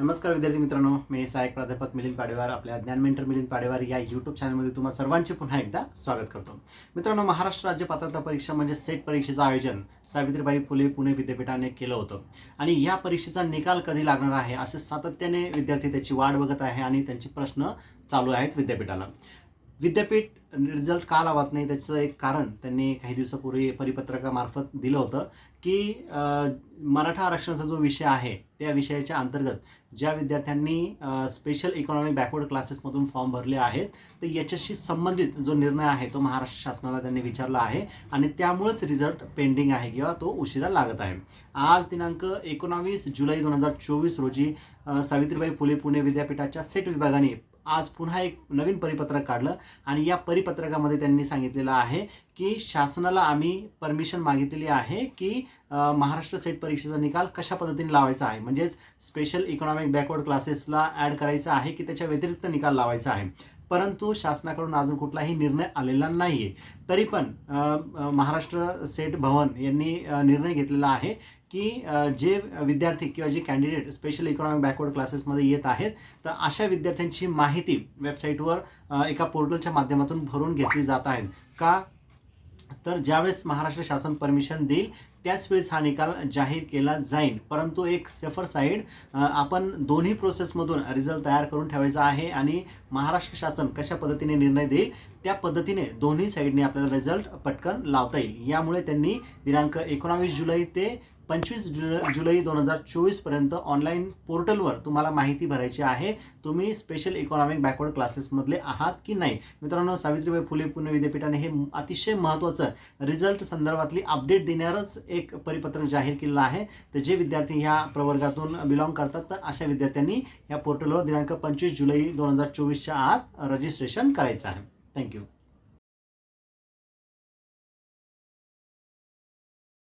नमस्कार विद्यार्थी मित्रांनो मी सहाय्यक प्राध्यापक मिलिंद पाडेवार आपल्या ज्ञान मेंटर मिलिंद पाडेवार या यूट्यूब चॅनलमध्ये तुम्हा सर्वांचे पुन्हा एकदा स्वागत करतो. मित्रांनो महाराष्ट्र राज्य पात्रता परीक्षा म्हणजे सेट परीक्षेचं आयोजन सावित्रीबाई फुले पुणे विद्यापीठाने केलं होतं. आणि या परीक्षेचा निकाल कधी लागणार आहे असे सातत्याने विद्यार्थी त्याची वाट बघत आहे आणि त्यांचे प्रश्न चालू आहेत विद्यापीठाला. विद्यापीठ रिझल्ट का लावत नाही त्याचं एक कारण त्यांनी काही दिवसापूर्वी परिपत्रकामार्फत दिलं होतं की मराठा आरक्षणाचा जो विषय आहे त्या विषयाच्या अंतर्गत ज्या विद्यार्थ्यांनी स्पेशल इकॉनॉमिक बॅकवर्ड क्लासेसमधून फॉर्म भरले आहेत तर याच्याशी संबंधित जो निर्णय आहे तो महाराष्ट्र शासनाला त्यांनी विचारला आहे आणि त्यामुळेच रिझल्ट पेंडिंग आहे किंवा तो उशिरा लागत आहे. आज दिनांक एकोणावीस जुलै दोन हजार चोवीस रोजी सावित्रीबाई फुले पुणे विद्यापीठाच्या सेट विभागाने आज पुन्हा एक नवीन परिपत्रक काढलं आणि या परिपत्रकामध्ये त्यांनी सांगितलेलं आहे की शासनाला आम्ही परमिशन मागितलेली आहे की महाराष्ट्र सेट परीक्षेचा निकाल कशा पद्धतीने लावायचा आहे? म्हणजेच स्पेशल इकॉनॉमिक बॅकवर्ड क्लासेसला ॲड करायचा आहे की त्याच्या व्यतिरिक्त निकाल लावायचा आहे? परंतु शासनाकडून अजून कुठलाही निर्णय आलेला नाही आहे तरी पण महाराष्ट्र सेट भवन यांनी निर्णय घेतलेला आहे की जे विद्यार्थी किंवा जे कॅन्डिडेट स्पेशल इकॉनॉमिक बॅकवर्ड क्लासेसमध्ये येत आहेत तर अशा विद्यार्थ्यांची माहिती वेबसाईटवर एका पोर्टलच्या माध्यमातून भरून घेतली जात आहेत का? तर ज्यावेळेस महाराष्ट्र शासन परमिशन देईल त्याच वेळेस हा निकाल जाहीर केला जाईल. परंतु एक सेफर साईड आपण दोन्ही प्रोसेसमधून रिझल्ट तयार करून ठेवायचा आहे आणि महाराष्ट्र शासन कशा पद्धतीने निर्णय देईल त्या पद्धतीने दोन्ही साईडने आपल्याला रिझल्ट पटकन लावता येईल. यामुळे त्यांनी दिनांक एकोणावीस जुलै ते पंचवीस जुलै जुलै दोन हजार चोवीसपर्यंत ऑनलाईन पोर्टलवर तुम्हाला माहिती भरायची आहे तुम्ही स्पेशल इकॉनॉमिक बॅकवर्ड क्लासेसमधले आहात की नाही? मित्रांनो सावित्रीबाई फुले पुणे विद्यापीठाने हे अतिशय महत्त्वाचं रिझल्ट संदर्भातली अपडेट देणारच एक परिपत्रक जाहीर केलेलं आहे. तर जे विद्यार्थी ह्या प्रवर्गातून बिलॉंग करतात तर अशा विद्यार्थ्यांनी या पोर्टलवर दिनांक पंचवीस जुलै दोन हजार चोवीसच्या आत रजिस्ट्रेशन करायचं आहे. थँक्यू